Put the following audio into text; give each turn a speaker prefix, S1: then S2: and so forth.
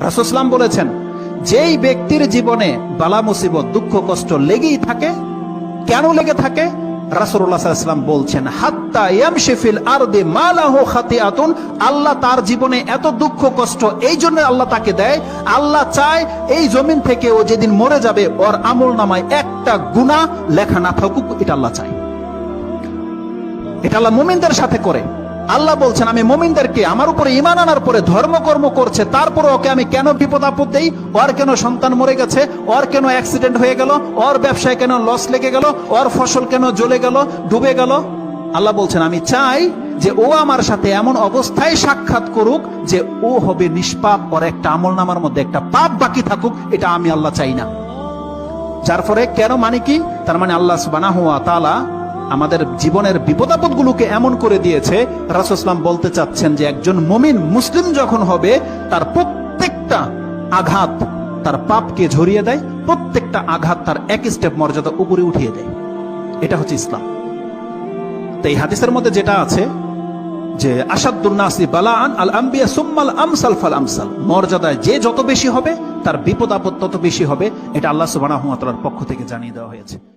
S1: রাসুসলাম বলেছেন, যেই ব্যক্তির জীবনে বালা, মুসিবত, দুঃখ, কষ্ট লেগেই থাকে, কেন লেগে থাকে? রাসুল্লাহাম বলছেন, হাত্তা আল্লাহ তার জীবনে এত দুঃখ, কষ্ট, এই জন্য আল্লাহ তাকে দেয়, আল্লাহ চায় এই জমিন থেকে ও যেদিন মরে যাবে, ওর আমল নামায় একটা গুণা লেখা না থাকুক, এটা আল্লাহ চায়। এটা আল্লাহ মুমিনদের সাথে করে। আল্লাহ বলছেন, আমি মুমিনদেরকে আমার উপরে ইমান আনার পরে ধর্মকর্ম করছে, তারপরে ওকে আমি কেন বিপদ আপদ দেই? ওর কেন সন্তান মরে গেছে? ওর কেন অ্যাক্সিডেন্ট হয়ে গেল? ওর ব্যবসায় কেন লস লেগে গেল? ওর ফসল কেন জ্বলে গেল? ডুবে গেল? আল্লাহ বলছেন, আমি চাই যে ও আমার সাথে এমন অবস্থায় সাক্ষাৎ করুক যে ও হবে নিষ্পাপ, ওর একটা আমল নামার মধ্যে একটা পাপ বাকি থাকুক, এটা আমি আল্লাহ চাই না। যার ফলে কেন মানে কি? তার মানে আল্লাহ সুবানা হুয়া তালা আমাদের জীবনের বিপদাপদ গুলোকে এমন করে দিয়েছে। রাসুসলাম বলতে চাচ্ছেন যে একজন মুমিন মুসলিম যখন হবে, তার প্রত্যেকটা আঘাত তার পাপকে ঝরিয়ে দেয়, প্রত্যেকটা আঘাত তার এক স্টেপ মর্যাদা উপরে উঠিয়ে দেয়। এটা হচ্ছে ইসলাম। তো এই হাদিসের মধ্যে যেটা আছে যে মর্যাদায় যে যত বেশি হবে, তার বিপদ আপদ তত বেশি হবে। এটা আল্লাহ ওয়া পক্ষ থেকে জানিয়ে দেওয়া হয়েছে।